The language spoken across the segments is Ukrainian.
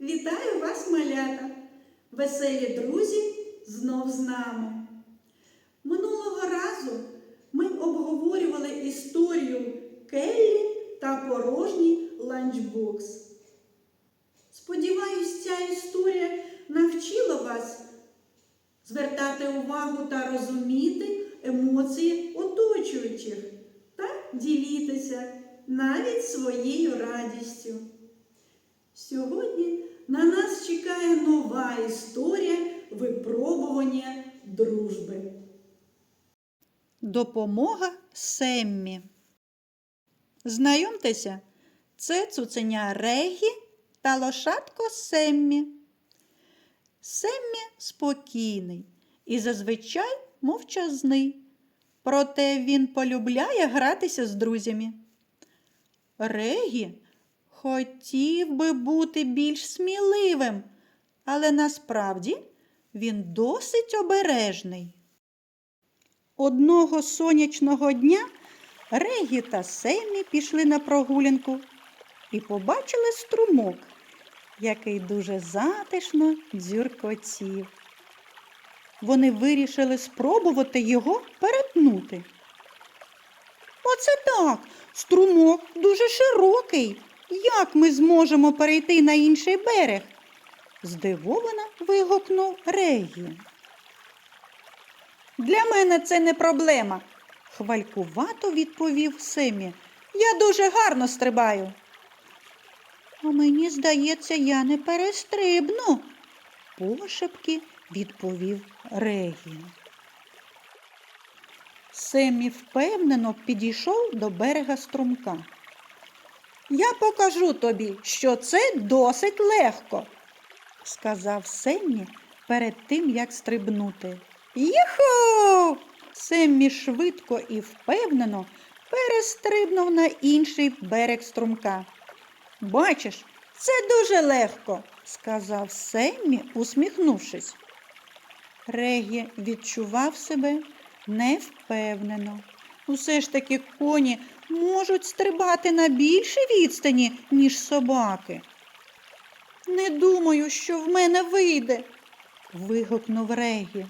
Вітаю вас, малята! Веселі друзі знов з нами. Минулого разу ми обговорювали історію Келлі та порожній ланчбокс. Сподіваюсь, ця історія навчила вас звертати увагу та розуміти емоції оточуючих та ділітися навіть своєю радістю. Сьогодні на нас чекає нова історія випробування дружби. Допомога Семмі. Знайомтеся, це цуценя Регі та лошадко Семмі. Семмі спокійний і зазвичай мовчазний, проте він полюбляє гратися з друзями. Регі хотів би бути більш сміливим, але насправді він досить обережний. Одного сонячного дня Регі та Семі пішли на прогулянку і побачили струмок, який дуже затишно дзюркотів. Вони вирішили спробувати його перетнути. Оце так, струмок дуже широкий. Як ми зможемо перейти на інший берег? здивовано вигукнув Регі. Для мене це не проблема, хвалькувато відповів Семі. Я дуже гарно стрибаю. А мені здається, я не перестрибну, пошепки відповів Регі. Семі впевнено підійшов до берега струмка. Я покажу тобі, що це досить легко, сказав Семмі перед тим, як стрибнути. Юху! Семмі швидко і впевнено перестрибнув на інший берег струмка. Бачиш, це дуже легко, сказав Семмі, усміхнувшись. Регі відчував себе невпевнено. Усе ж таки коні можуть стрибати на більшій відстані, ніж собаки. Не думаю, що в мене вийде, вигукнув Регі.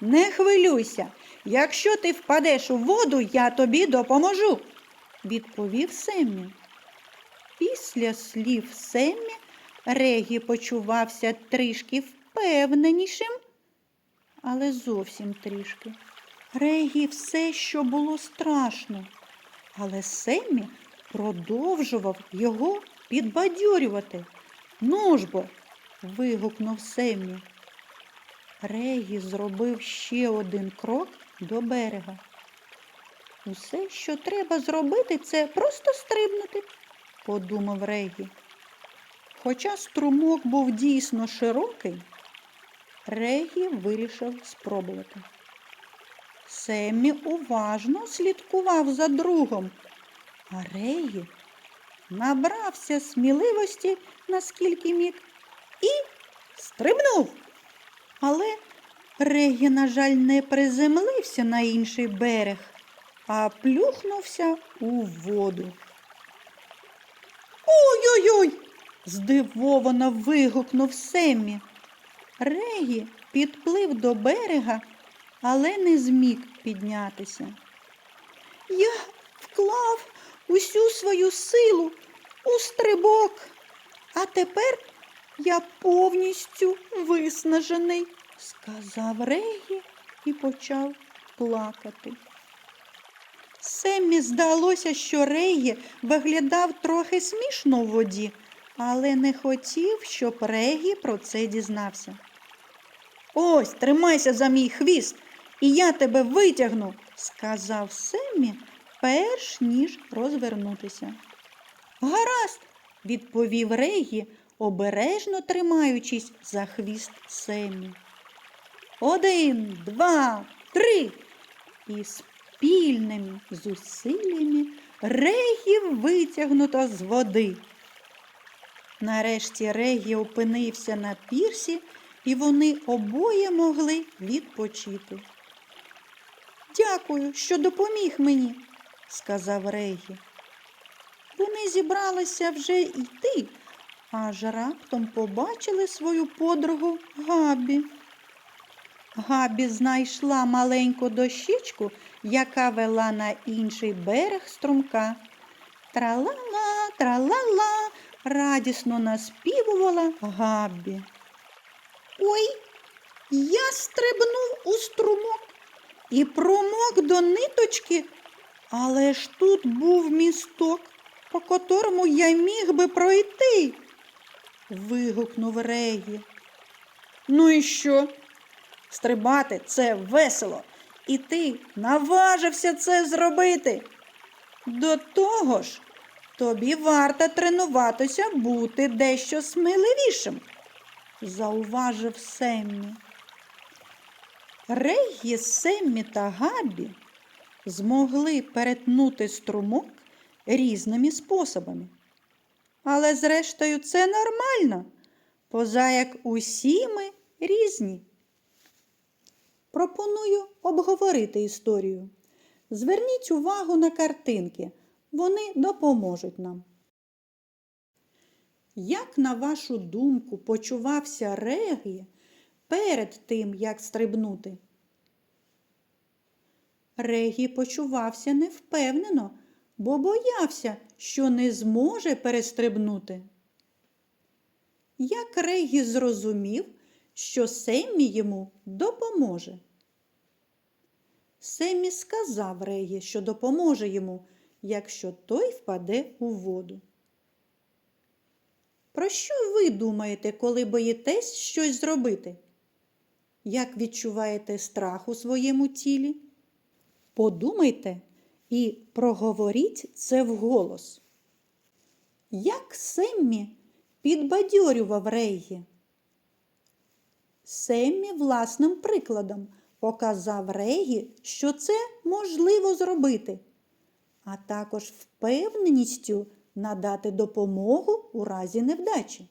Не хвилюйся, якщо ти впадеш у воду, я тобі допоможу, відповів Семмі. Після слів Семмі Регі почувався трішки впевненішим, але зовсім трішки. Регі все, що було страшно, але Семмі продовжував його підбадьорювати. Ну ж бо, вигукнув Семмі. Регі зробив ще один крок до берега. Усе, що треба зробити, це просто стрибнути, подумав Регі. Хоча струмок був дійсно широкий, Регі вирішив спробувати. Семмі уважно слідкував за другом, а Регі набрався сміливості, наскільки міг, і стрибнув. Але Регі, на жаль, не приземлився на інший берег, а плюхнувся у воду. Ой-ой-ой! здивовано вигукнув Семмі. Регі підплив до берега, але не зміг піднятися. Я вклав усю свою силу у стрибок, а тепер я повністю виснажений, сказав Регі і почав плакати. Семмі здалося, що Регі виглядав трохи смішно в воді, але не хотів, щоб Регі про це дізнався. Ось, тримайся за мій хвіст, і я тебе витягну, сказав Семмі, перш ніж розвернутися. Гаразд, відповів Регі, обережно тримаючись за хвіст Семмі. Один, два, три. І спільними зусиллями Регі витягнуто з води. Нарешті Регі опинився на пірсі, і вони обоє могли відпочити. Дякую, що допоміг мені, сказав Регі. Вони зібралися вже йти, аж раптом побачили свою подругу Габі. Габі знайшла маленьку дощечку, яка вела на інший берег струмка. Тра-ла-ла, тра-ла-ла, радісно наспівувала Габі. Ой, я стрибнув у струмок і промок до ниточки, але ж тут був місток, по котрому я міг би пройти. вигукнув Регі. Ну і що? Стрибати це весело, і ти наважився це зробити. До того ж, тобі варто тренуватися бути дещо сміливішим, зауважив Семмі. Регі, Семмі та Габі змогли перетнути струмок різними способами. Але, зрештою, це нормально, поза як усі ми різні. Пропоную обговорити історію. Зверніть увагу на картинки, вони допоможуть нам. Як, на вашу думку, почувався Регі перед тим, як стрибнути? Регі почувався невпевнено, бо боявся, що не зможе перестрибнути. Як Регі зрозумів, що Семмі йому допоможе. Семмі сказав Регі, що допоможе йому, якщо той впаде у воду. Про що ви думаєте, коли боїтесь щось зробити? Як відчуваєте страх у своєму тілі? Подумайте і проговоріть це вголос. Як Семмі підбадьорював Рейгі? Семмі власним прикладом показав Регі, що це можливо зробити, а також впевненістю надати допомогу у разі невдачі.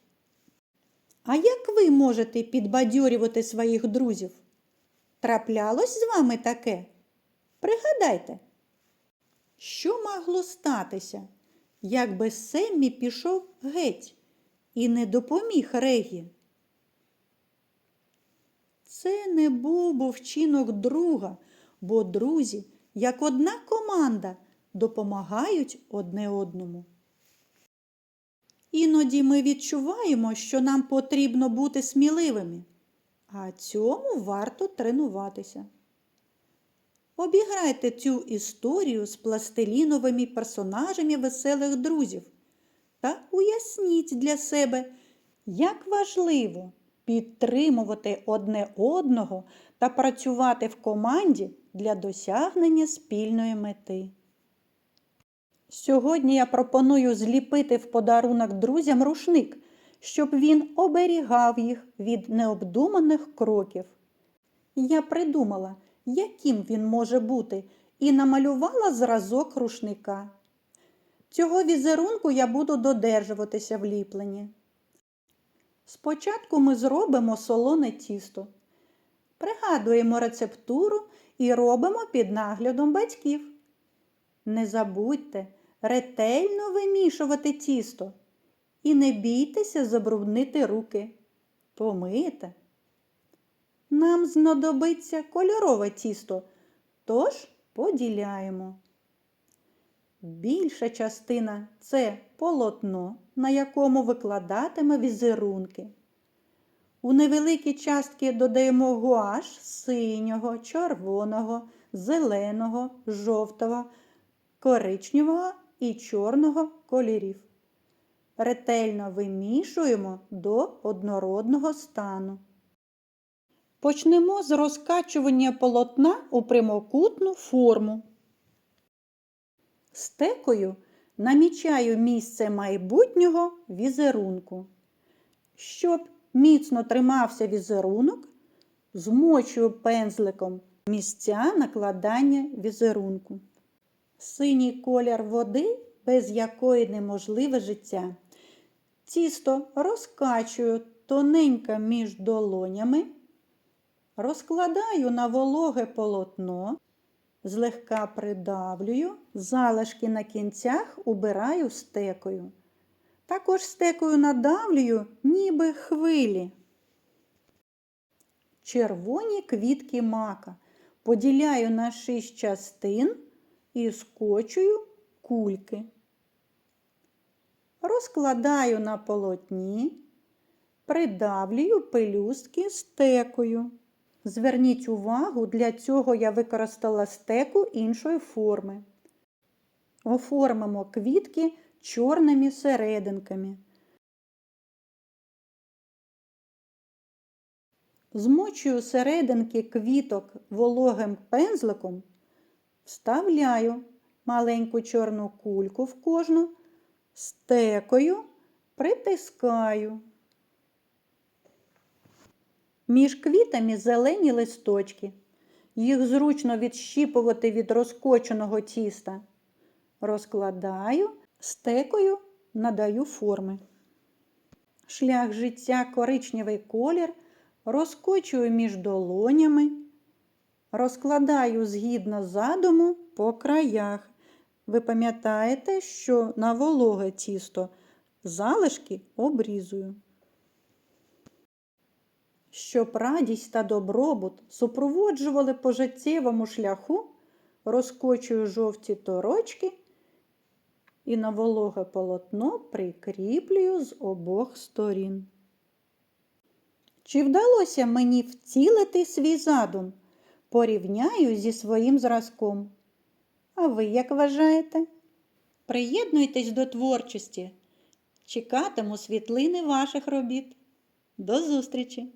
А як ви можете підбадьорювати своїх друзів? Траплялось з вами таке? Пригадайте, що могло статися, якби Семмі пішов геть і не допоміг Регі? Це не був би вчинок друга, бо друзі, як одна команда, допомагають одне одному. Іноді ми відчуваємо, що нам потрібно бути сміливими, а цьому варто тренуватися. Обіграйте цю історію з пластиліновими персонажами веселих друзів та уясніть для себе, як важливо підтримувати одне одного та працювати в команді для досягнення спільної мети. Сьогодні я пропоную зліпити в подарунок друзям рушник, щоб він оберігав їх від необдуманих кроків. Я придумала, яким він може бути, і намалювала зразок рушника. Цього візерунку я буду додержуватися в ліпленні. Спочатку ми зробимо солоне тісто. Пригадуємо рецептуру і робимо під наглядом батьків. Не забудьте ретельно вимішувати тісто і не бійтеся забруднити руки. Помийте. Нам знадобиться кольорове тісто, тож поділяємо. Більша частина це полотно, на якому викладатиме візерунки. У невеликі частки додаємо гуаш синього, червоного, зеленого, жовтого, коричневого і чорного кольорів. Ретельно вимішуємо до однородного стану. Почнемо з розкачування полотна у прямокутну форму. Стекою намічаю місце майбутнього візерунку. Щоб міцно тримався візерунок, змочую пензликом місця накладання візерунку. Синій колір води, без якої неможливе життя. Тісто розкачую тоненько між долонями, розкладаю на вологе полотно, злегка придавлюю, залишки на кінцях убираю стекою. Також стекою надавлюю, ніби хвилі. Червоні квітки мака поділяю на шість частин і скочую кульки. Розкладаю на полотні, придавлюю пелюстки стекою. Зверніть увагу, для цього я використала стеку іншої форми. Оформимо квітки чорними серединками. Змочую серединки квіток вологим пензликом, вставляю маленьку чорну кульку в кожну, стекою притискаю. Між квітами зелені листочки. Їх зручно відщіпувати від розкоченого тіста. Розкладаю, стекою надаю форми. Шлях життя коричневий колір розкочую між долонями, розкладаю згідно задуму по краях. Ви пам'ятаєте, що на вологе тісто залишки обрізую. Щоб радість та добробут супроводжували по життєвому шляху, розкочую жовті торочки і на вологе полотно прикріплюю з обох сторін. Чи вдалося мені втілити свій задум? Порівняю зі своїм зразком. А ви як вважаєте? Приєднуйтесь до творчості. Чекатиму світлини ваших робіт. До зустрічі!